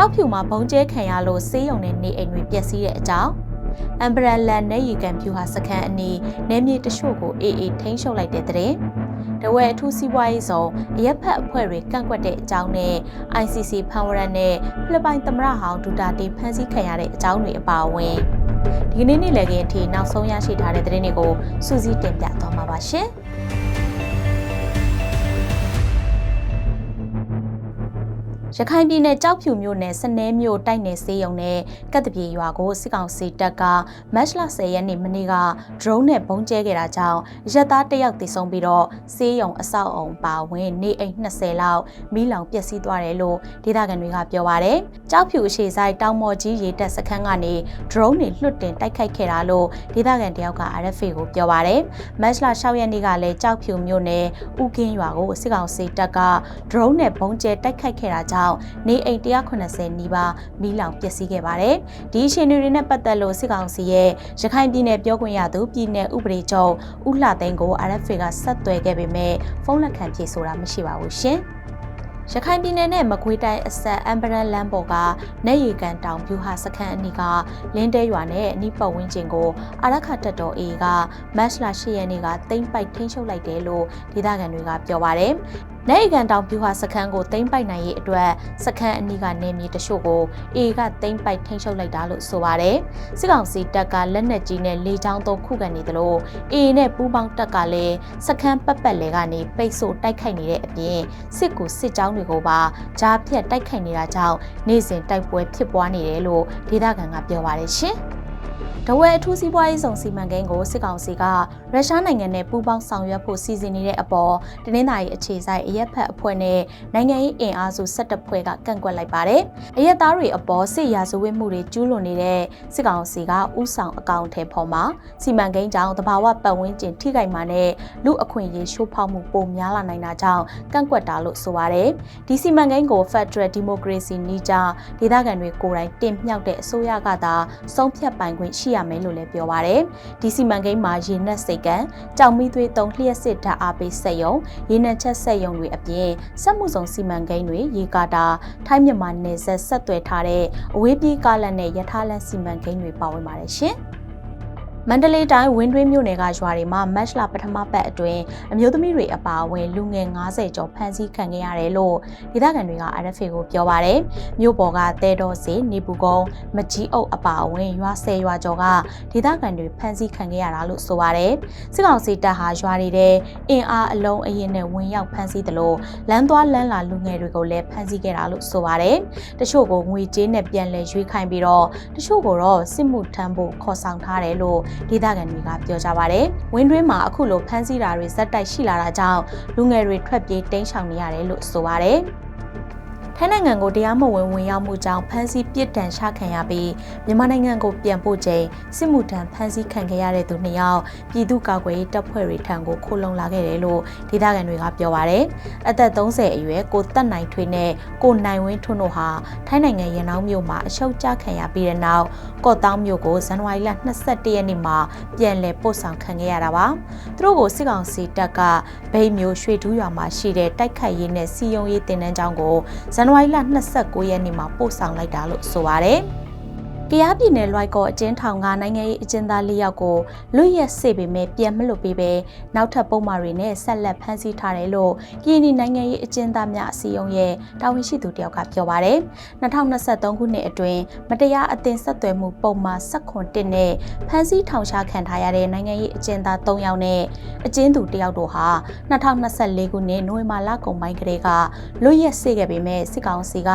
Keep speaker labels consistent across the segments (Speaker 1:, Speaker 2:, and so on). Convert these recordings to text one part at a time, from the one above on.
Speaker 1: ကြောက်ဖြူမှာဘုံကျဲခံရလို့ဆေးရုံနဲ့နေအိမ်တွေပျက်စီးတဲ့အကြောင်းအမ်ဘရလန်နဲ့ရီကန်ဖြူဟာစကန်အနီးနယ်မြေတချို့ကိုအေးအေးထိန်းချုပ်လိုက်တဲ့တဲ့တဝဲအထူးစီးပွားရေးဆောင်အရက်ဖက်အဖွဲ့တွေကန့်ကွက်တဲ့အကြောင်းနဲ့ ICC ဖန်ဝရန်နဲ့ဖိလစ်ပိုင်သမ္မတဟောင်းဒူတာတေဖမ်းဆီးခံရတဲ့အကြောင်းတွေအပါအဝင်ဒီကနေ့နေ့လည်ခင်းအထိနောက်ဆုံးရရှိထားတဲ့သတင်းတွေကိုစူးစီးတင်ပြသွားမှာပါရှင်။ ရခိုင်ပြည်နယ်ကြောက်ဖြူမြို့နယ်စနဲမြို့တိုက်နယ်စေးရုံနဲ့ကတ်တပြေရွာကိုစစ်ကောင်စီတပ်ကမတ်လ10ရက်နေ့မနေ့က drone နဲ့ဘုံကျဲခဲ့တာကြောင့်ရက်သားတယောက်သေဆုံးပြီးတော့စေးရုံအဆောက်အုံပါဝင်နေအိမ်20လောက်မိလောင်ပျက်စီးသွားတယ်လို့ဒေသခံတွေကပြောပါတယ်။ကြောက်ဖြူအရှိဆိုင်တောင်မော်ကြီးရေတပ်စခန်းကနေ drone တွေလွှတ်တင်တိုက်ခိုက်ခဲ့တာလို့ဒေသခံတယောက်က RFA ကိုပြောပါတယ်။မတ်လ6ရက်နေ့ကလည်းကြောက်ဖြူမြို့နယ်ဥကင်းရွာကိုစစ်ကောင်စီတပ်က drone နဲ့ဘုံကျဲတိုက်ခိုက်ခဲ့တာကြောင့်နေအိမ်180နီးပါးမီးလောင်ပျက်စီးခဲ့ပါတယ်။ဒီရှင်တွေနဲ့ပတ်သက်လို့စစ်ကောင်စီရဲ့ရခိုင်ပြည်နယ်ပြောခွင့်ရသူပြည်နယ်ဥပဒေချုပ်ဦးလှသိန်းကို RFA ကဆက်သွယ်ခဲ့ပေမဲ့ဖုန်းလက်ခံဖြေဆိုတာမရှိပါဘူးရှင်။ရခိုင်ပြည်နယ်နဲ့မကွေးတိုင်းအဆက်အမ်ဘရန်လမ်းပေါ်ကနေရီကန်တောင်ပြူဟာစခန်းအနီးကလင်းတဲရွာနဲ့အနီးပတ်ဝန်းကျင်ကိုအာရခတက်တော် A ကမတ်လ10ရက်နေ့ကတိမ့်ပိုက်ထိန်းချုပ်လိုက်တယ်လို့ဒေသခံတွေကပြောပါတယ်။ နေကန်တောင်ပြူဟာစခန်းကိုတိမ့်ပိုက်နိုင်ရေးအတွက်စခန်းအနီးကနေမြေတချို့ကို A ကတိမ့်ပိုက်ထိန်းချုပ်လိုက်တာလို့ဆိုပါတယ်။စစ်ကောင်စီတပ်ကလက်နက်ကြီးနဲ့လေကြောင်းသုံးခုခံနေတယ်လို့ A နဲ့ပူးပေါင်းတပ်ကလည်းစခန်းပတ်ပတ်လဲကနေပိတ်ဆို့တိုက်ခိုက်နေတဲ့အပြင်စစ်ကူစစ်ကြောင်းတွေကိုပါကြားဖြတ်တိုက်ခိုက်နေတာကြောင့်နေ့စဉ်တိုက်ပွဲဖြစ်ပွားနေတယ်လို့ဒေသခံကပြောပါတယ်ရှင်။တဝဲအထူးစီးပွားရေးဆောင်စီမံကိန်းကိုစစ်ကောင်စီက ရုရှားနိုင်ငံနဲ့ပူးပေါင်းဆောင်ရွက်ဖို့စီစဉ်နေတဲ့အပေါ်တနင်္သာရီအခြေစိုက်အရက်ဖက်အဖွဲ့နဲ့နိုင်ငံရေးအင်အားစု17ဖွဲ့ကကန့်ကွက်လိုက်ပါတယ်။အရက်သားတွေအပေါ်စစ်ရာဇဝတ်မှုတွေကျူးလွန်နေတဲ့စစ်ကောင်စီကဥဆောင်အကောင့်ထဲပေါ်မှာစီမံကိန်းကြောင့်တဘာဝပတ်ဝန်းကျင်ထိခိုက်မှာနဲ့လူအခွင့်အရေးရှိုးဖောက်မှုပိုများလာနိုင်တာကြောင့်ကန့်ကွက်တာလို့ဆိုပါတယ်။ဒီစီမံကိန်းကို Federal Democracy နီးကြဒေသခံတွေကိုယ်တိုင်တင်မြှောက်တဲ့အစိုးရကသာဆုံးဖြတ်ပိုင်ခွင့်ရှိရမယ်လို့လည်းပြောပါရယ်ဒီစီမံကိန်းမှာရေနက်စိတ်ကန်ကြောင်မီသွေးသုံးလျှက်စစ်ဓာတ်အားပေးစက်ရုံရေနက်ချက်စက်ရုံတွေအပြင်စက်မှုဆောင်စီမံကိန်းတွေရေကာတာထိုင်းမြန်မာနယ်စပ်ဆက်သွယ်ထားတဲ့အဝေးပြေးကားလမ်းနဲ့ရထားလမ်းစီမံကိန်းတွေပါဝင်ပါတယ်ရှင်။ မန္တလေးတိုင်းဝင်းတွင်းမြို့နယ်ကရွာတွေမှာမတ်လပထမပတ်အတွင်းအမျိုးသမီးတွေအပါအဝင်လူငယ်90ကျော်ဖမ်းဆီးခံခဲ့ရတယ်လို့ဒေသခံတွေက RFA ကိုပြောပါရယ်မြို့ပေါ်ကတဲတော်စီနေပူကုန်းမကြီးအုပ်အပါအဝင်ရွာဆယ်ရွာကျော်ကဒေသခံတွေဖမ်းဆီးခံခဲ့ရတာလို့ဆိုပါရယ်စစ်ကောင်စီတပ်ဟာရွာတွေတဲ့အင်အားအလုံးအရင်နဲ့ဝင်ရောက်ဖမ်းဆီးတယ်လို့လမ်းသွားလမ်းလာလူငယ်တွေကိုလည်းဖမ်းဆီးခဲ့တာလို့ဆိုပါရယ်တချို့ကိုငွေကြေးနဲ့ပြန်လည်ရွေးခိုင်းပြီးတော့တချို့ကိုတော့စစ်မှုထမ်းဖို့ခေါ်ဆောင်ထားတယ်လို့ဒေသခံတွေကပြောကြပါဗျ။ဝင်းတွင်းမှာအခုလိုဖမ်းဆီးတာတွေဇက်တိုက်ရှိလာတာကြောင့်လူငယ်တွေထွက်ပြေးတိမ်းရှောင်နေရတယ်လို့ဆိုပါတယ်။ထိုင်းနိုင်ငံကိုတရားမဝင်ဝင်ရောက်မှုကြောင့်ဖမ်းဆီးပြစ်ဒဏ်ချခံရပြီးမြန်မာနိုင်ငံကိုပြန်ပို့ချိန်စစ်မှုထမ်းဖမ်းဆီးခံခဲ့ရတဲ့သူနှစ်ယောက်ပြည်သူ့ကာကွယ်ရေးတပ်ဖွဲ့တွေထံကိုခိုးလုံလာခဲ့တယ်လို့ဒေသခံတွေကပြောပါရယ်အသက်30အရွယ်ကိုတက်နိုင်ထွေးနဲ့ကိုနိုင်ဝင်းထွန်းတို့ဟာထိုင်းနိုင်ငံရန်အောင်မြို့မှာအရှုပ်ချခံရပြီးတဲ့နောက် ကော့တောင်းမြို့ကိုဇန်နဝါရီလ22ရက်နေ့မှာပြန်လည်ပို့ဆောင်ခံခဲ့ရတာပါသူတို့ကိုစစ်ကောင်စီတပ်ကဗိမ်းမျိုးရွှေထူးရွာမှာရှိတဲ့တိုက်ခိုက်ရေးနဲ့စီယုံရေးတင်နန်းကျောင်းကိုဇန်နဝါရီလ29ရက်နေ့မှာပို့ဆောင်လိုက်တာလို့ဆိုပါတယ်။ ကရားပြည်နယ်လွိုက်ကောအကျဉ်းထောင်ကနိုင်ငံရေးအကျဉ်းသား၄ယောက်ကိုလွတ်ရက်စေပေမဲ့ပြန်မလွတ်ပေးပဲနောက်ထပ်ပုံမှားတွေနဲ့ဆက်လက်ဖမ်းဆီးထားတယ်လို့ကရင်နီနိုင်ငံရေးအကျဉ်းသားများအစည်းအရုံးရဲ့တာဝန်ရှိသူတယောက်ကပြောပါရယ်2023ခုနှစ်အတွင်းမတရားအသင်းဆက်သွယ်မှုပုံမှား16နဲ့ဖမ်းဆီးထောင်ချခံထားရတဲ့နိုင်ငံရေးအကျဉ်းသား3ယောက်နဲ့အကျဉ်းသူတယောက်တို့ဟာ2024ခုနှစ်နိုဝင်ဘာလကုန်ပိုင်းကတည်းကလွတ်ရက်စေခဲ့ပေမဲ့စစ်ကောင်စီက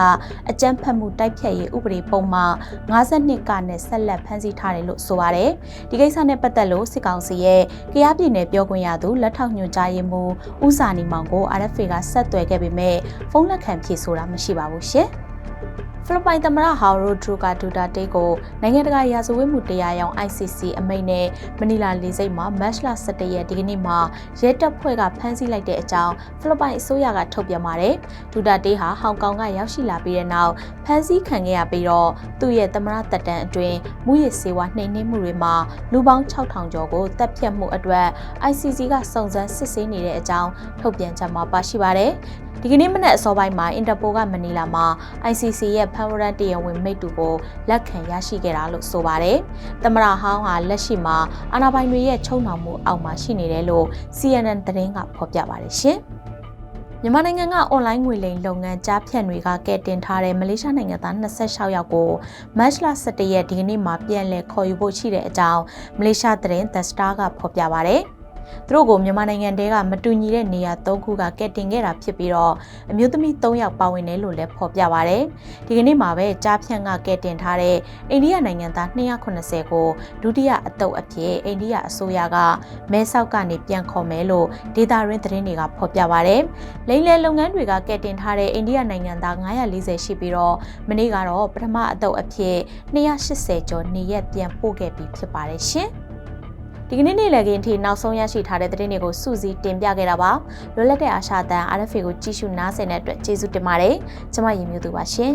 Speaker 1: အကြမ်းဖက်မှုတိုက်ဖျက်ရေးဥပဒေပုံမှာ50နှစ်ကနဲ့ဆက်လက်ဖမ်းဆီးထားတယ်လို့ဆိုပါတယ်။ဒီကိစ္စနဲ့ပတ်သက်လို့စစ်ကောင်စီရဲ့ကရားပြည်နယ်ပြောခွင့်ရသူလက်ထောက်ညွှန်ကြားရေးမှူးဦးစာနီမောင်ကို RFA ကဆက်သွယ်ခဲ့ပေမဲ့ဖုန်းလက်ခံဖြေဆိုတာမရှိပါဘူးရှင်။ ဖိလစ်ပိုင်သမ္မတဟောင်ရိုဒရိုကာဒူတာတေးကိုနိုင်ငံတကာရာဇဝတ်မှုတရားရုံး ICC အမိန့်နဲ့မနီလာလေဆိပ်မှာမတ်လ17ရက်ဒီကနေ့မှာရဲတပ်ဖွဲ့ကဖမ်းဆီးလိုက်တဲ့အကြောင်းဖိလစ်ပိုင်အစိုးရကထုတ်ပြန်ပါတယ်။ဒူတာတေးဟာဟောင်ကောင်ကရောက်ရှိလာပြီးတဲ့နောက်ဖမ်းဆီးခံခဲ့ရပြီးတော့သူ့ရဲ့သမ္မတတပ်တန်းအတွင်းမူရစ်စေဝါနှိမ်နင်းမှုတွေမှာလူပေါင်း6000ကျော်ကိုတပ်ဖြတ်မှုအတွက် ICC ကစုံစမ်းစစ်ဆေးနေတဲ့အကြောင်းထုတ်ပြန်ချက်မှာပါရှိပါတယ်။ ဒီကနေ့မနက်အစောပိုင်းမှာအင်တာပိုကမနီလာမှာ ICC ရဲ့ဖမ်းဝရမ်းတရားဝင်မိတ္တူကိုလက်ခံရရှိခဲ့တာလို့ဆိုပါတယ်။တမရဟောင်းဟာလက်ရှိမှာအာဏာပိုင်တွေရဲ့ချုံနှောင်မှုအောက်မှာရှိနေတယ်လို့ CNN သတင်းကဖော်ပြပါတယ်ရှင်။မြန်မာနိုင်ငံကအွန်လိုင်းငွေလိမ်လုပ်ငန်းကြားဖြတ်တွေကကဲတင်ထားတဲ့မလေးရှားနိုင်ငံသား26ယောက်ကိုမတ်လ17ရက်ဒီကနေ့မှာပြန်လည်ခေါ်ယူဖို့ရှိတဲ့အကြောင်းမလေးရှားသတင်း The Star ကဖော်ပြပါဗျ။ သူတို့ကိုမြန်မာနိုင်ငံတဲကမတူညီတဲ့နေရာ၃ခုကကဲတင်ခဲ့တာဖြစ်ပြီးတော့အမျိုးသမီး၃ယောက်ပါဝင်တယ်လို့လည်းဖော်ပြပါဗျ။ဒီကနေ့မှာပဲကြားဖြန့်ကကဲတင်ထားတဲ့အိန္ဒိယနိုင်ငံသား290ကိုဒုတိယအတုပ်အဖြစ်အိန္ဒိယအစိုးရကမဲဆောက်ကနေပြန်ခေါ်မယ်လို့ဒေတာရင်းသတင်းတွေကဖော်ပြပါဗျ။လိမ့်လေလုပ်ငန်းတွေကကဲတင်ထားတဲ့အိန္ဒိယနိုင်ငံသား940ရှိပြီးတော့မနေ့ကတော့ပထမအတုပ်အဖြစ်280ကျော်နေရက်ပြန်ပို့ခဲ့ပြီးဖြစ်ပါတယ်ရှင်။ ဒီကနေ့နေ့လည်ခင်းထိနောက်ဆုံးရရှိထားတဲ့သတင်းတွေကိုစုစည်းတင်ပြခဲ့တာပါလွတ်လပ်တဲ့အာရှတန် RFA ကိုကြည့်ရှုနားဆင်တဲ့အတွက်ကျေးဇူးတင်ပါတယ်ကျွန်မရင်မျိုးသူပါရှင်